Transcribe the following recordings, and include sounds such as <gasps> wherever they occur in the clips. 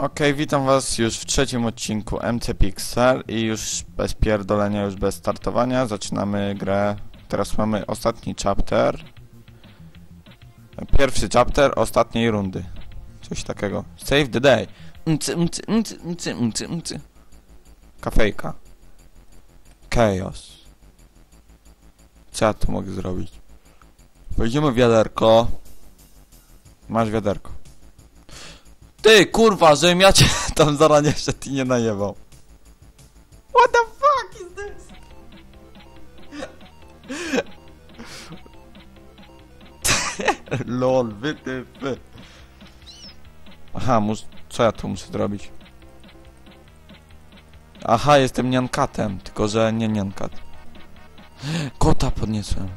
Okej, witam was już w trzecim odcinku MC Pixel i już bez pierdolenia, już bez startowania zaczynamy grę. Teraz mamy ostatni chapter. Pierwszy chapter ostatniej rundy. Coś takiego. Save the day. Kafejka. Chaos. Co ja tu mogę zrobić? Wejdziemy w wiaderko. Masz wiaderko. Ty, kurwa, żebym ja cię <laughs> tam zaraz nie wszedł i nie najebał. What the fuck is this? <laughs> Lol, wytypy. Aha, mus... co ja tu muszę zrobić? Aha, jestem niankatem, tylko że nie niankat. <gasps> Kota podniosłem.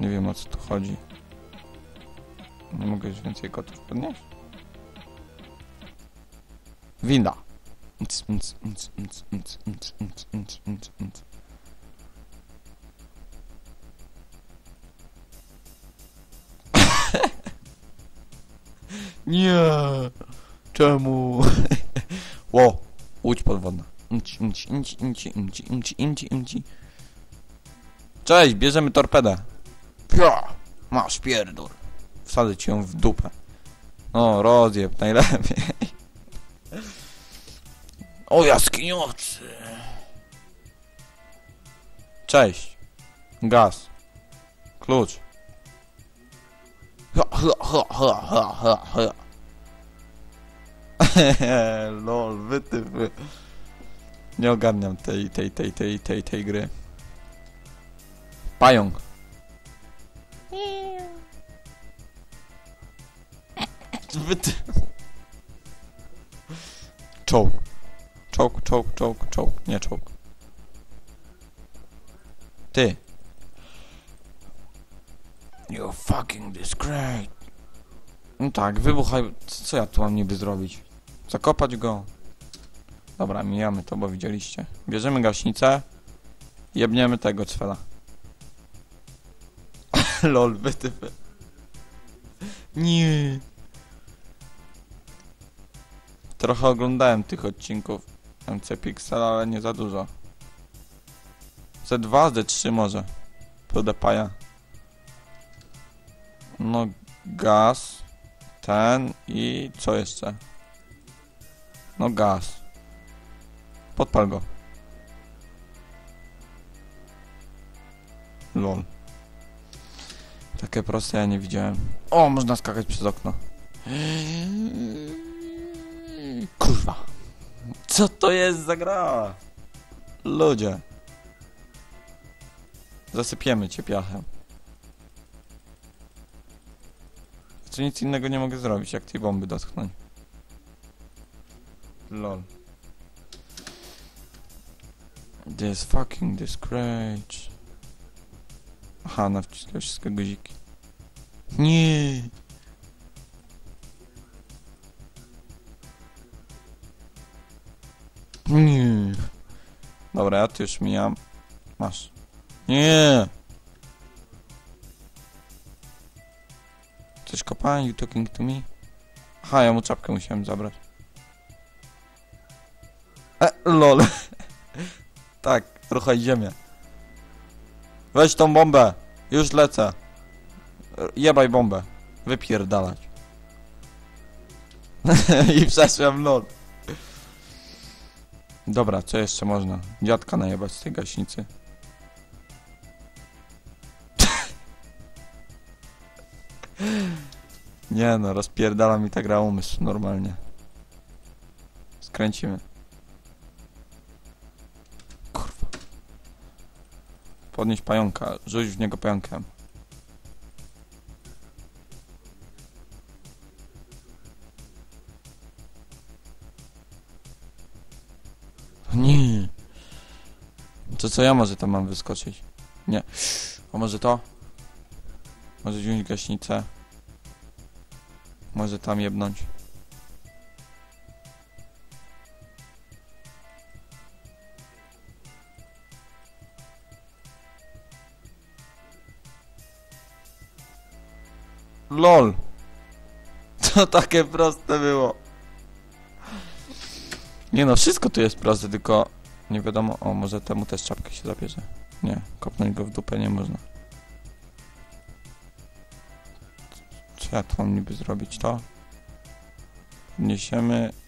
Nie wiem o co tu chodzi. Nie mogę już więcej kotów podnieść? Winda. Nc, nc, nc, nc, nc, nc, nc, nc, nc. <laughs> Nie. Czemu? <laughs> Ło. Łódź podwodna. Nci, nci, nci, nci, nci, nci, nci, nci. Cześć, bierzemy torpedę. Pia! Masz pierdol. Wsadzę ci ją w dupę. No, rozjeb, najlepiej. O jaskiniocy. Cześć. Gaz. Klucz. <laughs> Lol, wytypy. Nie ogarniam tej, tej, tej, tej, tej, tej gry. Pająk. Czołg. Czołg, czołg, czołg, czołg. Nie czołg. Ty. You fucking disgrace. No tak, wybuchaj. Co ja tu mam niby zrobić? Zakopać go. Dobra, mijamy to, bo widzieliście. Bierzemy gaśnicę. Jebniemy tego cwela. <laughs> Lol, wytypy. Nie. Trochę oglądałem tych odcinków MC Pixel, ale nie za dużo. Ze dwa, ze trzy może. PewDiePie'a. No, gaz. Ten i co jeszcze? No, gaz. Podpal go. Lol. Takie proste ja nie widziałem. O, można skakać przez okno. Kurwa. Co to jest za gra? Ludzie. Zasypiemy cię piachem. Co nic innego nie mogę zrobić, jak tej bomby dotknąć. Lol. This fucking disgrace. Aha, nawciskał wszystkie guziki. Nie. Nie. Dobra, ja tu już mijam. Masz. Nie. Coś kopałem? You talking to me? Aha, ja mu czapkę musiałem zabrać. E, lol. <laughs> tak, trochę ziemię. Weź tą bombę. Już lecę. Jebaj bombę. Wypierdalać. <laughs> I przeszłem lol. Dobra, co jeszcze można? Dziadka najebać z tej gaśnicy. <laughs> Nie no, rozpierdala mi ta gra umysł normalnie. Skręcimy. Kurwa. Podnieś pająka, rzuć w niego pająkiem. Nie. To co ja może tam mam wyskoczyć? Nie. A może to? Może wziąć gaśnicę? Może tam jebnąć? LOL <laughs> To takie proste było. Nie no, wszystko tu jest proste, tylko nie wiadomo, o może temu też czapkę się zabierze. Nie, kopnąć go w dupę nie można. Co ja tu mam niby zrobić, to? Niesiemy... Nie.